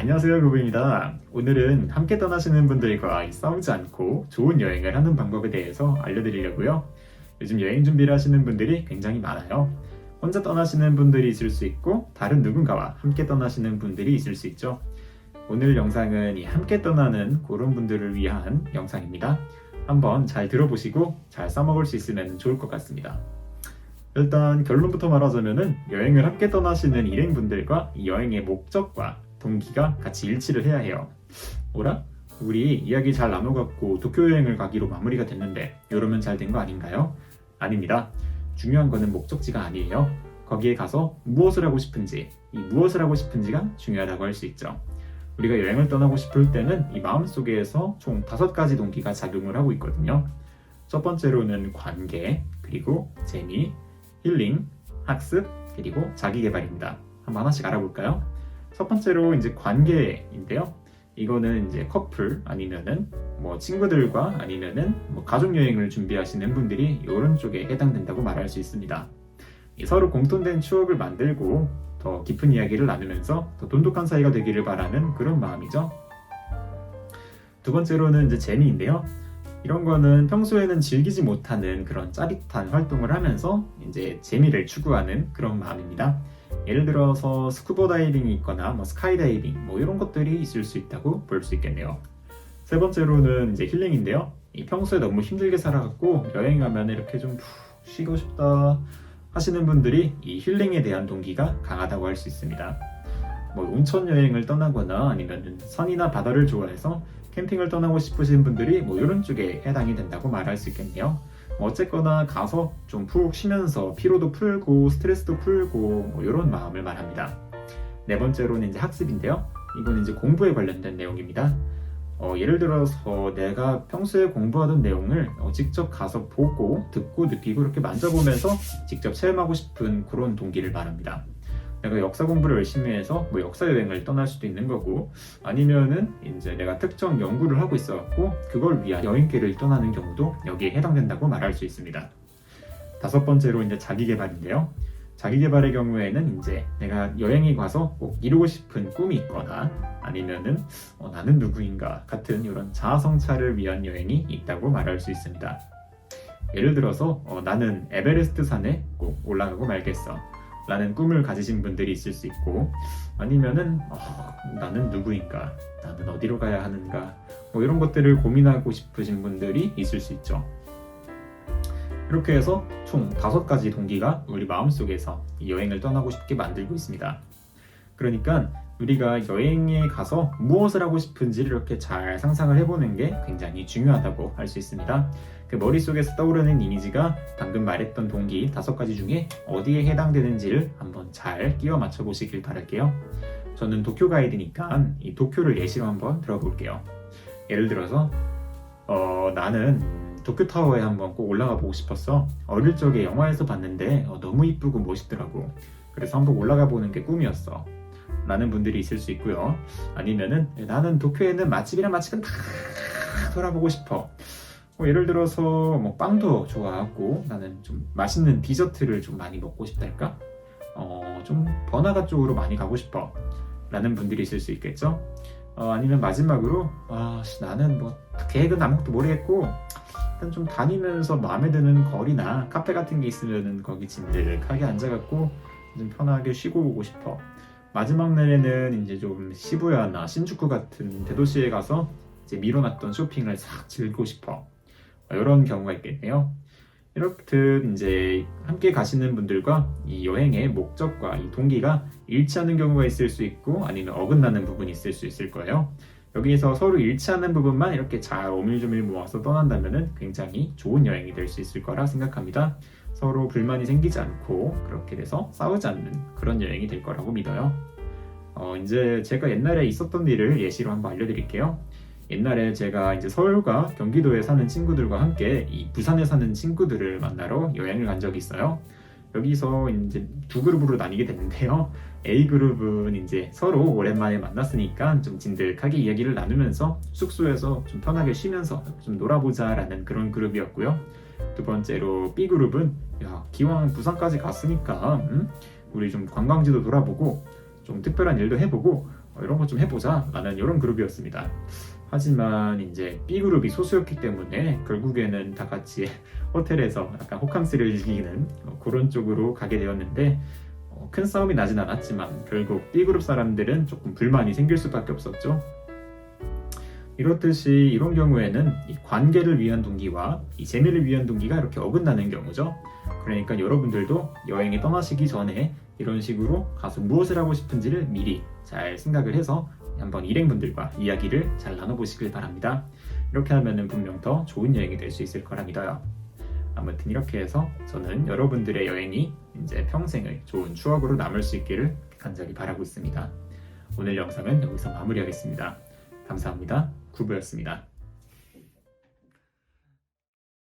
안녕하세요 교부입니다. 오늘은 함께 떠나시는 분들과 싸우지 않고 좋은 여행을 하는 방법에 대해서 알려드리려고요. 요즘 여행 준비를 하시는 분들이 굉장히 많아요. 혼자 떠나시는 분들이 있을 수 있고 다른 누군가와 함께 떠나시는 분들이 있을 수 있죠. 오늘 영상은 이 함께 떠나는 그런 분들을 위한 영상입니다. 한번 잘 들어보시고 잘 써먹을 수 있으면 좋을 것 같습니다. 일단 결론부터 말하자면은 여행을 함께 떠나시는 일행분들과 이 여행의 목적과 동기가 같이 일치를 해야 해요. 뭐라? 우리 이야기 잘 나눠갖고 도쿄 여행을 가기로 마무리가 됐는데 이러면 잘 된 거 아닌가요? 아닙니다. 중요한 거는 목적지가 아니에요. 거기에 가서 무엇을 하고 싶은지, 이 무엇을 하고 싶은지가 중요하다고 할 수 있죠. 우리가 여행을 떠나고 싶을 때는 이 마음속에서 총 다섯 가지 동기가 작용을 하고 있거든요. 첫 번째로는 관계, 그리고 재미, 힐링, 학습, 그리고 자기 개발입니다. 한번 하나씩 알아볼까요? 첫 번째로 이제 관계인데요. 이거는 이제 커플 아니면은 뭐 친구들과 아니면은 뭐 가족 여행을 준비하시는 분들이 이런 쪽에 해당된다고 말할 수 있습니다. 이 서로 공통된 추억을 만들고 더 깊은 이야기를 나누면서 더 돈독한 사이가 되기를 바라는 그런 마음이죠. 두 번째로는 이제 재미인데요. 이런 거는 평소에는 즐기지 못하는 그런 짜릿한 활동을 하면서 이제 재미를 추구하는 그런 마음입니다. 예를 들어서 스쿠버 다이빙이 있거나 뭐 스카이 다이빙 뭐 이런 것들이 있을 수 있다고 볼 수 있겠네요. 세 번째로는 이제 힐링인데요. 이 평소에 너무 힘들게 살아갖고 여행 가면 이렇게 좀푹 쉬고 싶다 하시는 분들이 이 힐링에 대한 동기가 강하다고 할 수 있습니다. 뭐 온천 여행을 떠나거나 아니면 산이나 바다를 좋아해서 캠핑을 떠나고 싶으신 분들이 뭐 이런 쪽에 해당이 된다고 말할 수 있겠네요. 뭐 어쨌거나 가서 좀 푹 쉬면서 피로도 풀고 스트레스도 풀고 뭐 이런 마음을 말합니다. 네 번째로는 이제 학습인데요. 이건 이제 공부에 관련된 내용입니다. 어, 예를 들어서 내가 평소에 공부하던 내용을 어, 직접 가서 보고 듣고 느끼고 이렇게 만져보면서 직접 체험하고 싶은 그런 동기를 말합니다. 내가 역사 공부를 열심히 해서 뭐 역사 여행을 떠날 수도 있는 거고 아니면은 이제 내가 특정 연구를 하고 있어갖고 그걸 위한 여행길을 떠나는 경우도 여기에 해당된다고 말할 수 있습니다. 다섯 번째로 이제 자기 개발인데요. 자기 개발의 경우에는 이제 내가 여행에 가서 꼭 이루고 싶은 꿈이 있거나 아니면은 어, 나는 누구인가 같은 이런 자아 성찰을 위한 여행이 있다고 말할 수 있습니다. 예를 들어서 어, 나는 에베레스트 산에 꼭 올라가고 말겠어. 라는 꿈을 가지신 분들이 있을 수 있고 아니면은 어, 나는 누구인가? 나는 어디로 가야 하는가? 뭐 이런 것들을 고민하고 싶으신 분들이 있을 수 있죠. 이렇게 해서 총 다섯 가지 동기가 우리 마음속에서 이 여행을 떠나고 싶게 만들고 있습니다. 그러니까 우리가 여행에 가서 무엇을 하고 싶은지를 이렇게 잘 상상을 해보는 게 굉장히 중요하다고 할 수 있습니다. 그 머릿속에서 떠오르는 이미지가 방금 말했던 동기 다섯 가지 중에 어디에 해당되는지를 한번 잘 끼워 맞춰 보시길 바랄게요. 저는 도쿄 가이드니까 이 도쿄를 예시로 한번 들어볼게요. 예를 들어서 어, 나는 도쿄타워에 한번 꼭 올라가 보고 싶었어. 어릴 적에 영화에서 봤는데 어, 너무 이쁘고 멋있더라고. 그래서 한번 올라가 보는 게 꿈이었어. 라는 분들이 있을 수 있고요. 아니면은 나는 도쿄에는 맛집이랑 맛집은 다 돌아보고 싶어. 뭐 예를 들어서 뭐 빵도 좋아하고 나는 좀 맛있는 디저트를 좀 많이 먹고 싶달까? 어, 좀 번화가 쪽으로 많이 가고 싶어. 라는 분들이 있을 수 있겠죠. 어, 아니면 마지막으로 아, 씨, 나는 뭐 계획은 아무것도 모르겠고 일단 좀 다니면서 마음에 드는 거리나 카페 같은 게 있으면은 거기 진득하게 앉아갖고 좀 편하게 쉬고 오고 싶어. 마지막 날에는 이제 좀 시부야나 신주쿠 같은 대도시에 가서 이제 미뤄놨던 쇼핑을 싹 즐기고 싶어. 이런 경우가 있겠네요. 이렇듯 이제 함께 가시는 분들과 이 여행의 목적과 이 동기가 일치하는 경우가 있을 수 있고 아니면 어긋나는 부분이 있을 수 있을 거예요. 여기에서 서로 일치하는 부분만 이렇게 잘 오밀조밀 모아서 떠난다면 굉장히 좋은 여행이 될 수 있을 거라 생각합니다. 서로 불만이 생기지 않고 그렇게 돼서 싸우지 않는 그런 여행이 될 거라고 믿어요. 어, 이제 제가 옛날에 있었던 일을 예시로 한번 알려드릴게요. 옛날에 제가 이제 서울과 경기도에 사는 친구들과 함께 이 부산에 사는 친구들을 만나러 여행을 간 적이 있어요. 여기서 이제 두 그룹으로 나뉘게 됐는데요. A 그룹은 이제 서로 오랜만에 만났으니까 좀 진득하게 이야기를 나누면서 숙소에서 좀 편하게 쉬면서 좀 놀아보자라는 그런 그룹이었고요. 두 번째로 B 그룹은 야 기왕 부산까지 갔으니까 음? 우리 좀 관광지도 돌아보고 좀 특별한 일도 해보고 어, 이런 거좀 해보자 라는 이런 그룹이었습니다. 하지만 이제 B 그룹이 소수였기 때문에 결국에는 다 같이 호텔에서 약간 호캉스를 즐기는 어, 그런 쪽으로 가게 되었는데 어, 큰 싸움이 나진 않았지만 결국 B 그룹 사람들은 조금 불만이 생길 수밖에 없었죠. 이렇듯이 이런 경우에는 이 관계를 위한 동기와 이 재미를 위한 동기가 이렇게 어긋나는 경우죠. 그러니까 여러분들도 여행에 떠나시기 전에 이런 식으로 가서 무엇을 하고 싶은지를 미리 잘 생각을 해서 한번 일행분들과 이야기를 잘 나눠보시길 바랍니다. 이렇게 하면은 분명 더 좋은 여행이 될 수 있을 거라 믿어요. 아무튼 이렇게 해서 저는 여러분들의 여행이 이제 평생을 좋은 추억으로 남을 수 있기를 간절히 바라고 있습니다. 오늘 영상은 여기서 마무리하겠습니다. 감사합니다. 구부였습니다.